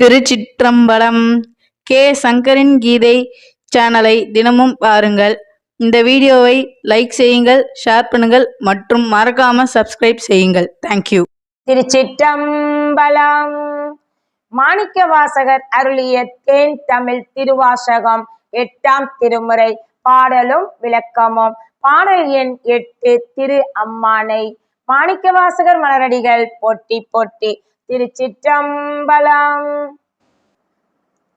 திருச்சிற்றம்பலம் K. சங்கரின் கீதை சேனலை தினமும் பாருங்கள். இந்த வீடியோவை லைக் செய்யுங்கள் ஷேர் பண்ணுங்கள் மற்றும் மறக்காம சப்ஸ்கிரைப் செய்யுங்கள். தேங்க்யூ திருச்சிற்றம்பலம் மாணிக்க வாசகர் அருளிய தேன் தமிழ் திருவாசகம் எட்டாம் திருமுறை பாடலும் விளக்கமும். பாடல் எண் எட்டு திரு அம்மானை. மாணிக்க வாசகர் மலரடிகள் போட்டி போட்டி. திருச்சிற்றம்பலம்.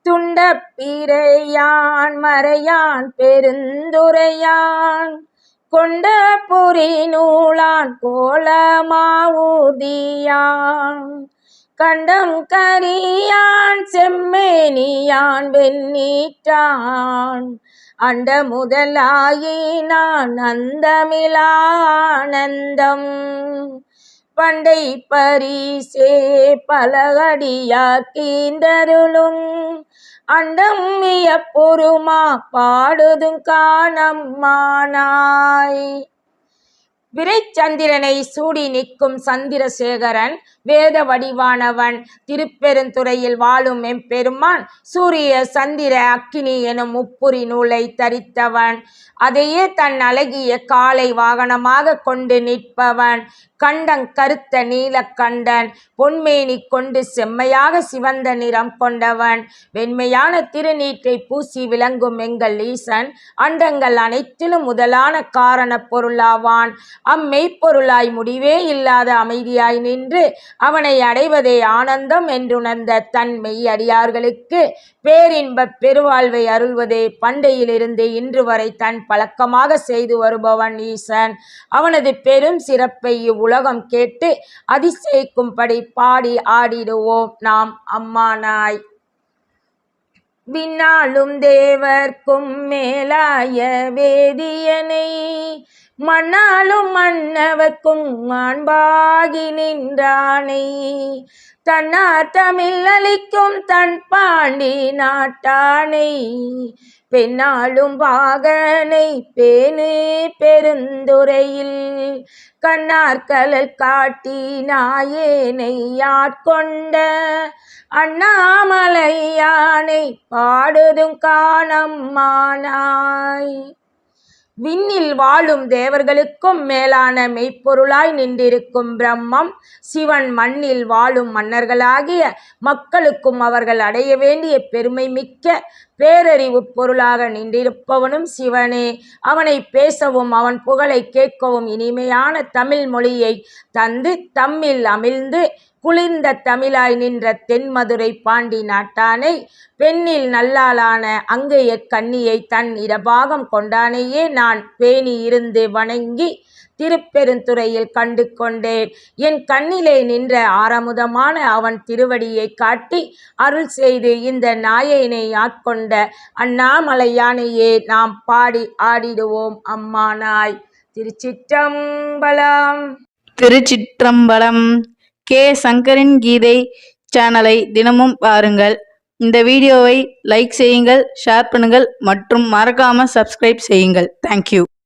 துண்ட பிறையான் மறையான் பெருந்துரையான். கொண்ட புரி நூலான் கோலமாவூதியான் கண்டம் கரியான் செம்மேனியான் வெண்ணீற்றான். அண்ட முதலாயினான் அந்தமிலானந்தம் பண்டை பரிசே பலகடியாக்கீந்தருளும். அண்டம் பொறுமா பாடுதும் காணம்மானாய் விரைச்சந்திரனை சூடி நிற்கும் சந்திரசேகரன் வேத வடிவானவன். திருப்பெருந்துறையில் வாழும் எம்பெருமான் சூரிய சந்திர அக்கினி எனும் முப்புரி நூலை தரித்தவன். அதையே தன் அழகிய காலை வாகனமாக கொண்டு நிற்பவன். கண்டங் கருத்த நீலக்கண்டன் பொன்மேனி கொண்டு செம்மையாக சிவந்த நிறம் கொண்டவன். வெண்மையான திருநீற்றை பூசி விளங்கும் எங்கள் ஈசன் அண்டங்கள் அனைத்திலும் முதலான காரண பொருளாவான். அம்மெய்ப்பொருளாய் முடிவே இல்லாத அமைதியாய் நின்று அவனை அடைவதே ஆனந்தம் என்றுணர்ந்த தன் மெய்யடியார்களுக்கு பேரின்பப் பெருவாழ்வை அருள்வதே பண்டையிலிருந்து இன்று வரை தன் பழக்கமாக செய்து வருபவன் ஈசன். அவனது பெரும் சிறப்பை இவ்வுலகம் கேட்டு அதிசயிக்கும்படி பாடி ஆடிடுவோம் நாம் அம்மானாய். விண்ணாளும் தேவர்க்கும் மேலாய வேதியனை மண்ணாலும் மன்னவர்க்கும் மாண்பாகி நின்றானை. தன்னார் தமிழ் அளிக்கும் தன் பாண்டி நாட்டானை பெண்ணாலும் பாகனை பேணு பெருந்துரையில் கண்ணார் கலல் காட்டி நாயேனை ஆட்கொண்ட அண்ணாமலை யானை பாடுதும் காணம்மானாய் விண்ணில் வாழும் தேவர்களுக்கும் மேலான மெய்ப்பொருளாய் நின்றிருக்கும் பிரம்மம் சிவன் மண்ணில் வாழும் மன்னர்களாகிய மக்களுக்கும் அவர்கள் அடைய வேண்டிய பெருமை மிக்க பேரறிவு பொருளாக நின்றிருப்பவனும் சிவனே. அவனை பேசவும் அவன் புகழை கேட்கவும் இனிமையான தமிழ் மொழியை தந்து தம்மில் அமிழ்ந்து குளிர்ந்த தமிழாய் நின்ற தென்மதுரை பாண்டி நாட்டானை பெண்ணில் நல்லாளான அங்கைய கண்ணியை தன் இடபாகம் கொண்டானையே நான் பேணி இருந்து வணங்கி திருப்பெருந்துறையில் கண்டு கொண்டேன் என் கண்ணிலே நின்ற ஆரமுதமான அவன் திருவடியை காட்டி அருள் செய்து இந்த நாயினை ஆட்கொண்ட அண்ணாமலையானையே நாம் பாடி ஆடிடுவோம் அம்மா நாய். திருச்சிற்றம்பலம். திருச்சிற்றம்பலம். கே. சங்கரின் கீதை சேனலை தினமும் பாருங்கள். இந்த வீடியோவை லைக் செய்யுங்கள் ஷேர் பண்ணுங்கள் மற்றும் மறக்காமல் சப்ஸ்கிரைப் செய்யுங்கள். தேங்க்யூ